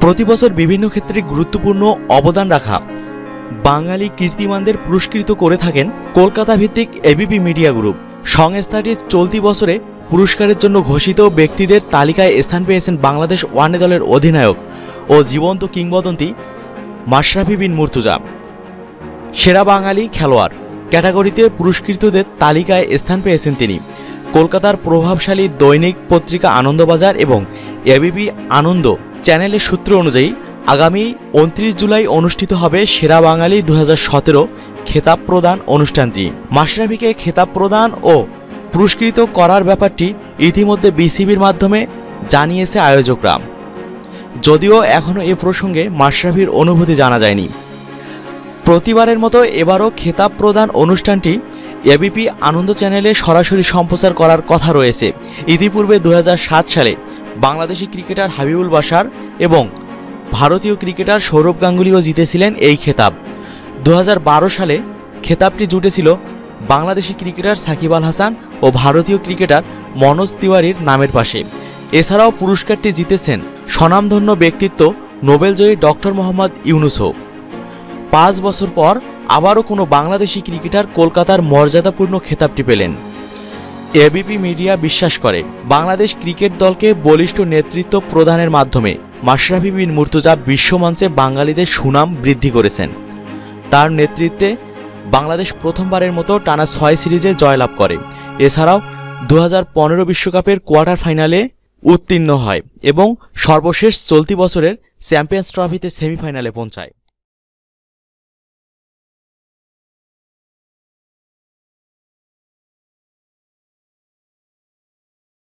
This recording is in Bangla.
প্রতি বছর বিভিন্ন ক্ষেত্রে গুরুত্বপূর্ণ অবদান রাখা বাঙালি কীর্তিমানদের পুরস্কৃত করে থাকেন কলকাতা ভিত্তিক এবিপি মিডিয়া গ্রুপ। সংস্থাটি চলতি বছরে পুরস্কারের জন্য ঘোষিত ব্যক্তিদের তালিকায় স্থান পেয়েছেন বাংলাদেশ ওয়ানডে দলের অধিনায়ক ও জীবন্ত কিংবদন্তি মাশরাফি বিন মুর্তুজা। সেরা বাঙালি খেলোয়াড়। ক্যাটাগরিতে পুরস্কৃতদের তালিকায় স্থান পেয়েছেন তিনি। কলকাতার প্রভাবশালী দৈনিক পত্রিকা আনন্দবাজার এবং এবিপি আনন্দ চ্যানেলের সূত্র অনুযায়ী, আগামী উনত্রিশ জুলাই অনুষ্ঠিত হবে সেরা বাঙালি দু হাজার সতেরো খেতাব প্রদান অনুষ্ঠানটি। মাশরাফিকে খেতাব প্রদান ও পুরস্কৃত করার ব্যাপারটি ইতিমধ্যে বিসিবির মাধ্যমে জানিয়েছে আয়োজকরা। যদিও এখনও এ প্রসঙ্গে মাশরাফির অনুভূতি জানা যায়নি। প্রতিবারের মতো এবারও খেতাব প্রদান অনুষ্ঠানটি এবিপি আনন্দ চ্যানেলে সরাসরি সম্প্রচার করার কথা রয়েছে। ইতিপূর্বে দু হাজার সাত সালে বাংলাদেশি ক্রিকেটার হাবিবুল বাশার এবং ভারতীয় ক্রিকেটার সৌরভ গাঙ্গুলিও জিতেছিলেন এই খেতাব। দু হাজার বারো সালে খেতাবটি জুটেছিল বাংলাদেশি ক্রিকেটার সাকিব আল হাসান ও ভারতীয় ক্রিকেটার মনোজ তিওয়ারির নামের পাশে। এছাড়াও পুরস্কারটি জিতেছেন স্বনামধন্য ব্যক্তিত্ব নোবেলজয়ী ডক্টর মোহাম্মদ ইউনুসও। পাঁচ বছর পর আবারও কোনো বাংলাদেশি ক্রিকেটার কলকাতার মর্যাদাপূর্ণ খেতাবটি পেলেন। এবিপি মিডিয়া বিশ্বাস করে, বাংলাদেশ ক্রিকেট দলকে বলিষ্ঠ নেতৃত্ব প্রদানের মাধ্যমে মাশরাফি বিন মুর্তুজা বিশ্বমঞ্চে বাঙালিদের সুনাম বৃদ্ধি করেছেন। তার নেতৃত্বে বাংলাদেশ প্রথমবারের মতো টানা ছয় সিরিজে জয়লাভ করে। এছাড়াও দু বিশ্বকাপের কোয়ার্টার ফাইনালে উত্তীর্ণ হয় এবং সর্বশেষ চলতি বছরের চ্যাম্পিয়ন্স ট্রফিতে সেমিফাইনালে পৌঁছায়।